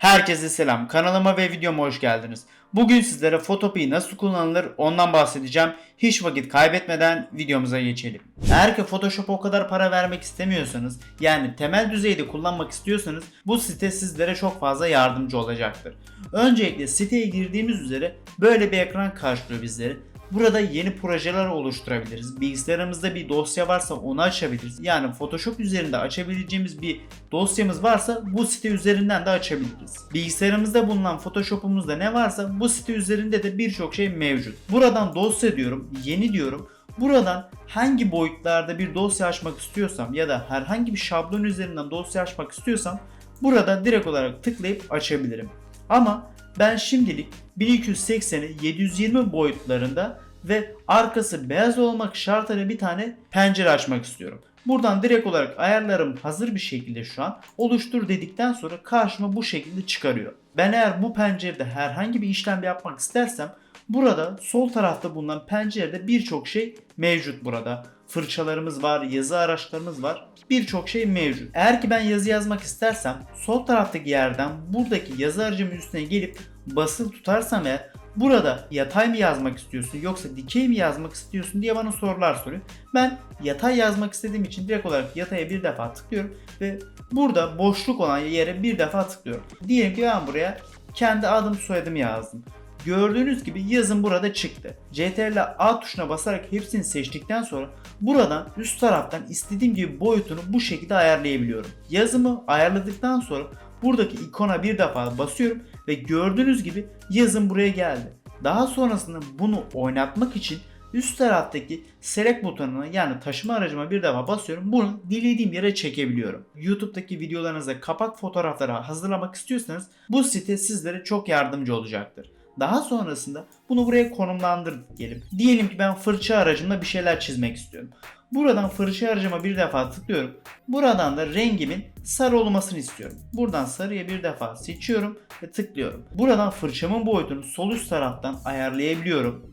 Herkese selam. Kanalıma ve videoma hoş geldiniz. Bugün sizlere Photopea nasıl kullanılır ondan bahsedeceğim. Hiç vakit kaybetmeden videomuza geçelim. Eğer ki Photoshop'a o kadar para vermek istemiyorsanız yani temel düzeyde kullanmak istiyorsanız bu site sizlere çok fazla yardımcı olacaktır. Öncelikle siteye girdiğimiz üzere böyle bir ekran karşılıyor bizleri. Burada yeni projeler oluşturabiliriz. Bilgisayarımızda bir dosya varsa onu açabiliriz. Yani Photoshop üzerinde açabileceğimiz bir dosyamız varsa bu site üzerinden de açabiliriz. Bilgisayarımızda bulunan Photoshop'umuzda ne varsa bu site üzerinde de birçok şey mevcut. Buradan dosya diyorum, yeni diyorum. Buradan hangi boyutlarda bir dosya açmak istiyorsam ya da herhangi bir şablon üzerinden dosya açmak istiyorsam burada direkt olarak tıklayıp açabilirim. Ama ben şimdilik 1280'i 720 boyutlarında ve arkası beyaz olmak şartıyla bir tane pencere açmak istiyorum. Buradan direkt olarak ayarlarım hazır bir şekilde şu an oluştur dedikten sonra karşıma bu şekilde çıkarıyor. Ben eğer bu pencerede herhangi bir işlem yapmak istersem burada sol tarafta bulunan pencerede birçok şey mevcut burada. Fırçalarımız var, yazı araçlarımız var. Birçok şey mevcut. Eğer ki ben yazı yazmak istersem sol taraftaki yerden buradaki yazı aracımın üstüne gelip basılı tutarsam eğer burada yatay mı yazmak istiyorsun yoksa dikey mi yazmak istiyorsun diye bana sorular soruyor. Ben yatay yazmak istediğim için direkt olarak yataya bir defa tıklıyorum ve burada boşluk olan yere bir defa tıklıyorum. Diyelim ki ben buraya kendi adım soyadımı yazdım. Gördüğünüz gibi yazım burada çıktı. CTRL A tuşuna basarak hepsini seçtikten sonra buradan üst taraftan istediğim gibi boyutunu bu şekilde ayarlayabiliyorum. Yazımı ayarladıktan sonra buradaki ikona bir defa basıyorum ve gördüğünüz gibi yazım buraya geldi. Daha sonrasında bunu oynatmak için üst taraftaki select butonuna yani taşıma aracıma bir defa basıyorum. Bunu dilediğim yere çekebiliyorum. YouTube'daki videolarınıza kapak fotoğrafları hazırlamak istiyorsanız bu site sizlere çok yardımcı olacaktır. Daha sonrasında bunu buraya konumlandır diyelim. Diyelim ki ben fırça aracımla bir şeyler çizmek istiyorum. Buradan fırça aracıma bir defa tıklıyorum. Buradan da rengimin sarı olmasını istiyorum. Buradan sarıya bir defa seçiyorum ve tıklıyorum. Buradan fırçamın boyutunu sol üst taraftan ayarlayabiliyorum.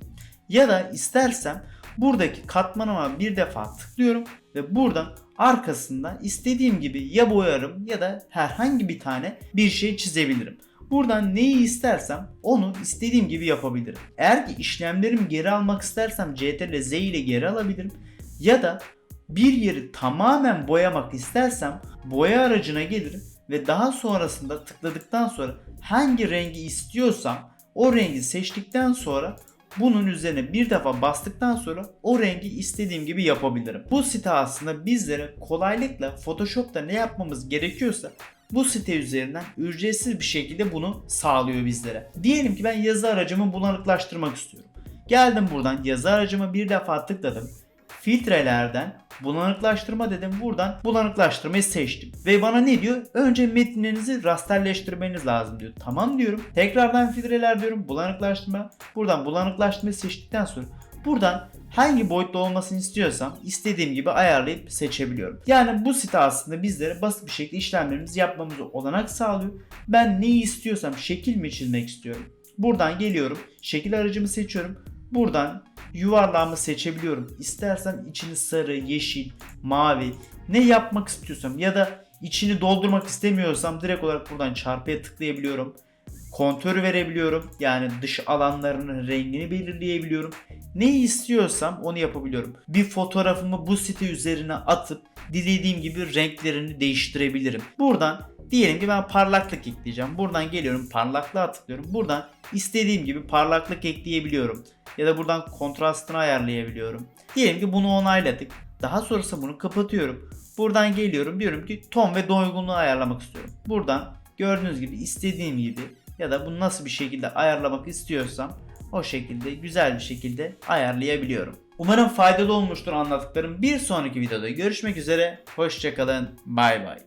Ya da istersem buradaki katmanıma bir defa tıklıyorum ve buradan arkasından istediğim gibi ya boyarım ya da herhangi bir tane bir şey çizebilirim. Buradan neyi istersem onu istediğim gibi yapabilirim. Eğer ki işlemlerimi geri almak istersem CTRL Z ile geri alabilirim. Ya da bir yeri tamamen boyamak istersem boya aracına gelirim ve daha sonrasında tıkladıktan sonra hangi rengi istiyorsam o rengi seçtikten sonra bunun üzerine bir defa bastıktan sonra o rengi istediğim gibi yapabilirim. Bu site aslında bizlere kolaylıkla Photoshop'ta ne yapmamız gerekiyorsa bu site üzerinden ücretsiz bir şekilde bunu sağlıyor bizlere. Diyelim ki ben yazı aracımı bulanıklaştırmak istiyorum. Geldim buradan yazı aracıma bir defa tıkladım. Filtrelerden bulanıklaştırma dedim. Buradan bulanıklaştırmayı seçtim. Ve bana ne diyor? Önce metinlerinizi rasterleştirmeniz lazım diyor. Tamam diyorum. Tekrardan filtreler diyorum. Bulanıklaştırma. Buradan bulanıklaştırmayı seçtikten sonra buradan hangi boyutta olmasını istiyorsam istediğim gibi ayarlayıp seçebiliyorum. Yani bu site aslında bizlere basit bir şekilde işlemlerimizi yapmamızı olanak sağlıyor. Ben neyi istiyorsam şekil mi çizmek istiyorum. Buradan geliyorum. Şekil aracımı seçiyorum. Buradan yuvarlağımı seçebiliyorum. İstersem içini sarı, yeşil, mavi ne yapmak istiyorsam ya da içini doldurmak istemiyorsam direkt olarak buradan çarpıya tıklayabiliyorum. Kontör verebiliyorum. Yani dış alanlarının rengini belirleyebiliyorum. Neyi istiyorsam onu yapabiliyorum. Bir fotoğrafımı bu site üzerine atıp dilediğim gibi renklerini değiştirebilirim. Buradan diyelim ki ben parlaklık ekleyeceğim. Buradan geliyorum parlaklığa tıklıyorum. Buradan istediğim gibi parlaklık ekleyebiliyorum. Ya da buradan kontrastını ayarlayabiliyorum. Diyelim ki bunu onayladık. Daha sonrasında bunu kapatıyorum. Buradan geliyorum diyorum ki ton ve doygunluğu ayarlamak istiyorum. Buradan gördüğünüz gibi istediğim gibi ya da bunu nasıl bir şekilde ayarlamak istiyorsam o şekilde güzel bir şekilde ayarlayabiliyorum. Umarım faydalı olmuştur anlattıklarım. Bir sonraki videoda görüşmek üzere. Hoşçakalın. Bay bay.